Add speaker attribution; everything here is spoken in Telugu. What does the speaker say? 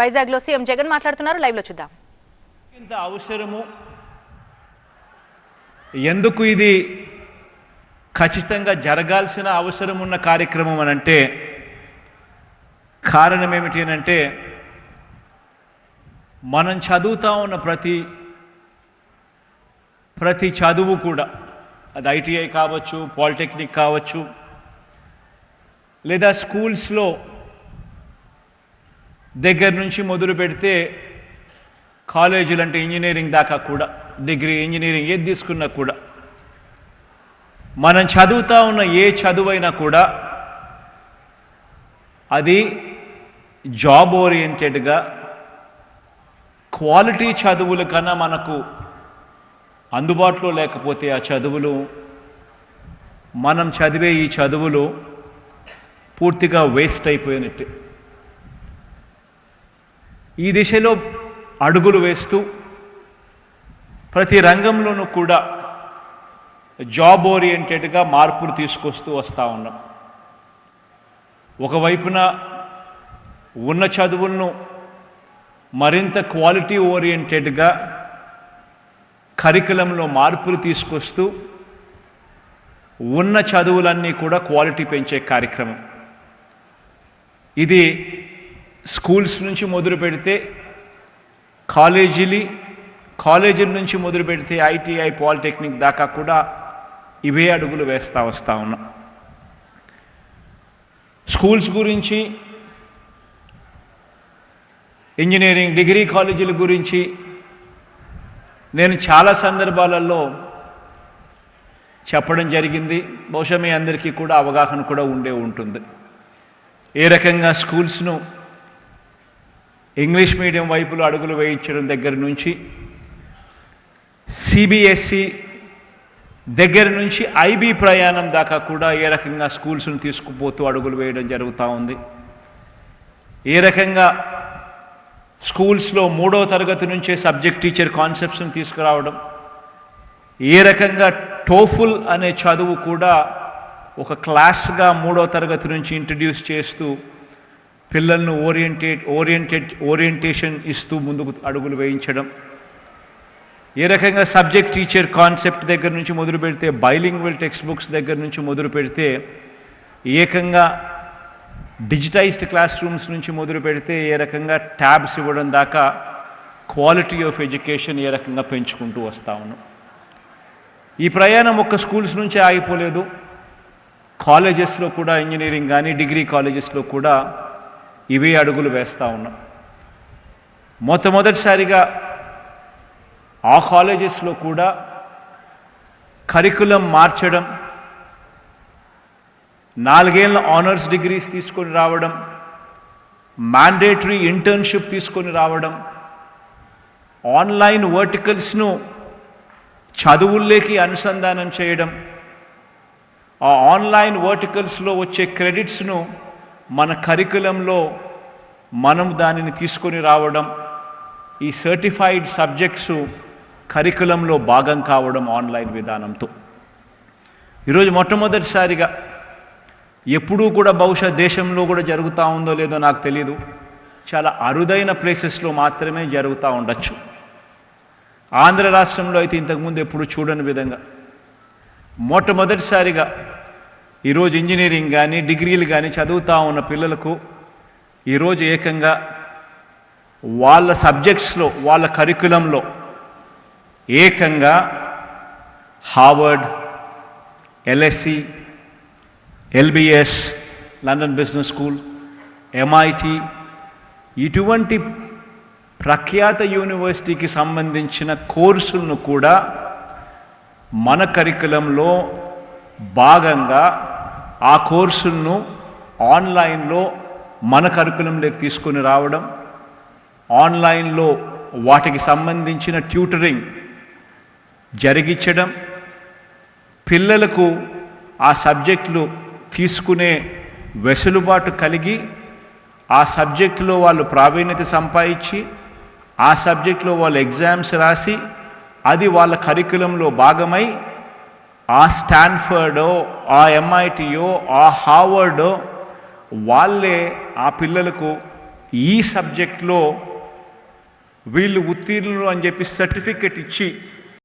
Speaker 1: వైజాగ్లో సీఎం జగన్ మాట్లాడుతున్నారు. లైవ్లో చూద్దాం.
Speaker 2: ఇంత అవసరము? ఎందుకు ఇది ఖచ్చితంగా జరగాల్సిన అవసరం ఉన్న కార్యక్రమం అని అంటే కారణం ఏమిటి అని అంటే మనం చదువుతా ఉన్న ప్రతి ప్రతి చదువు కూడా అది ఐటీఐ కావచ్చు పాలిటెక్నిక్ కావచ్చు లేదా స్కూల్స్లో దగ్గర నుంచి మొదలు పెడితే కాలేజీలు అంటే ఇంజనీరింగ్ దాకా కూడా డిగ్రీ ఇంజనీరింగ్ ఏది తీసుకున్నా కూడా మనం చదువుతా ఉన్న ఏ చదువైనా కూడా అది జాబ్ ఓరియంటెడ్గా క్వాలిటీ చదువుల కన్నా మనకు అందుబాటులో లేకపోతే ఆ చదువులు మనం చదివే ఈ చదువులు పూర్తిగా వేస్ట్ అయిపోయినట్టే. ఈ దిశలో అడుగులు వేస్తూ ప్రతి రంగంలోనూ కూడా జాబ్ ఓరియంటెడ్గా మార్పులు తీసుకొస్తూ వస్తూ ఉన్నాం. ఒకవైపున ఉన్న చదువులను మరింత క్వాలిటీ ఓరియంటెడ్గా కరికులంలో మార్పులు తీసుకొస్తూ ఉన్న చదువులన్నీ కూడా క్వాలిటీ పెంచే కార్యక్రమం. ఇది స్కూల్స్ నుంచి మొదలు పెడితే కాలేజీలు కాలేజీల నుంచి మొదలు పెడితే ఐటీఐ పాలిటెక్నిక్ దాకా కూడా ఇవే అడుగులు వేస్తూ వస్తూ ఉన్నాం. స్కూల్స్ గురించి ఇంజనీరింగ్ డిగ్రీ కాలేజీల గురించి నేను చాలా సందర్భాలలో చెప్పడం జరిగింది. బహుశా మీ అందరికీ కూడా అవగాహన కూడా ఉండే ఉంటుంది. ఏ రకంగా స్కూల్స్ను ఇంగ్లీష్ మీడియం వైపులో అడుగులు వేయించడం దగ్గర నుంచి సిబిఎస్సి దగ్గర నుంచి ఐబీ ప్రయాణం దాకా కూడా ఏ రకంగా స్కూల్స్ను తీసుకుపోతూ అడుగులు వేయడం జరుగుతూ ఉంది. ఏ రకంగా స్కూల్స్లో మూడో తరగతి నుంచే సబ్జెక్ట్ టీచర్ కాన్సెప్ట్స్ని తీసుకురావడం ఏ రకంగా టోఫుల్ అనే చదువు కూడా ఒక క్లాస్గా మూడో తరగతి నుంచి ఇంట్రడ్యూస్ చేస్తూ పిల్లలను ఓరియంటేట్ ఓరియంటెడ్ ఓరియంటేషన్ ఇస్తూ ముందుకు అడుగులు వేయించడం. ఏ రకంగా సబ్జెక్ట్ టీచర్ కాన్సెప్ట్ దగ్గర నుంచి మొదలు పెడితే బైలింగ్వల్ టెక్స్ట్ బుక్స్ దగ్గర నుంచి మొదలు పెడితే ఏకంగా డిజిటైజ్డ్ క్లాస్ రూమ్స్ నుంచి మొదలు పెడితే ఏ రకంగా ట్యాబ్స్ ఇవ్వడం దాకా క్వాలిటీ ఆఫ్ ఎడ్యుకేషన్ ఏ రకంగా పెంచుకుంటూ వస్తా ఉన్నాం. ఈ ప్రయాణం ఒక్క స్కూల్స్ నుంచే ఆగిపోలేదు. కాలేజెస్లో కూడా ఇంజనీరింగ్ కానీ డిగ్రీ కాలేజెస్లో కూడా ఇవే అడుగులు వేస్తూ ఉన్నాం. మొట్టమొదటిసారిగా ఆ కాలేజెస్లో కూడా కరికులం మార్చడం నాలుగేళ్ళ ఆనర్స్ డిగ్రీస్ తీసుకొని రావడం మ్యాండేటరీ ఇంటర్న్షిప్ తీసుకొని రావడం ఆన్లైన్ వర్టికల్స్ను చదువుల్లోకి అనుసంధానం చేయడం ఆ ఆన్లైన్ వర్టికల్స్లో వచ్చే క్రెడిట్స్ను మన కరికులంలో మనం దానిని తీసుకొని రావడం ఈ సర్టిఫైడ్ సబ్జెక్ట్స్ కరికులంలో భాగం కావడం ఆన్లైన్ విధానంతో. ఈరోజు మొట్టమొదటిసారిగా ఎప్పుడూ కూడా బహుశా దేశంలో కూడా జరుగుతూ ఉందో లేదో నాకు తెలియదు చాలా అరుదైన ప్లేసెస్లో మాత్రమే జరుగుతూ ఉండొచ్చు. ఆంధ్ర రాష్ట్రంలో అయితే ఇంతకుముందు ఎప్పుడు చూడని విధంగా. మొట్టమొదటిసారిగా ఈరోజు ఇంజనీరింగ్ కానీ డిగ్రీలు కానీ చదువుతూ ఉన్న పిల్లలకు ఈరోజు ఏకంగా వాళ్ళ సబ్జెక్ట్స్లో వాళ్ళ కరికులంలో ఏకంగా Harvard LSC LBS London business school MIT ఇటువంటి ప్రఖ్యాత యూనివర్సిటీకి సంబంధించిన కోర్సులను కూడా మన కరికులంలో భాగంగా ఆ కోర్సులను ఆన్లైన్లో మన కరికులంలోకి తీసుకొని రావడం ఆన్లైన్లో వాటికి సంబంధించిన ట్యూటరింగ్ జరిగించడం పిల్లలకు ఆ సబ్జెక్టులు తీసుకునే వెసులుబాటు కలిగి ఆ సబ్జెక్టులో వాళ్ళు ప్రావీణ్యత సంపాదించి ఆ సబ్జెక్టులో వాళ్ళు ఎగ్జామ్స్ రాసి అది వాళ్ళ కరికులంలో భాగమై ఆ స్టాన్ఫర్డో ఆ ఎంఐటియో ఆ హార్వర్డో వాళ్ళే ఆ పిల్లలకు ఈ సబ్జెక్ట్లో వీళ్ళు ఉత్తీర్ణులు అని చెప్పి సర్టిఫికెట్ ఇచ్చి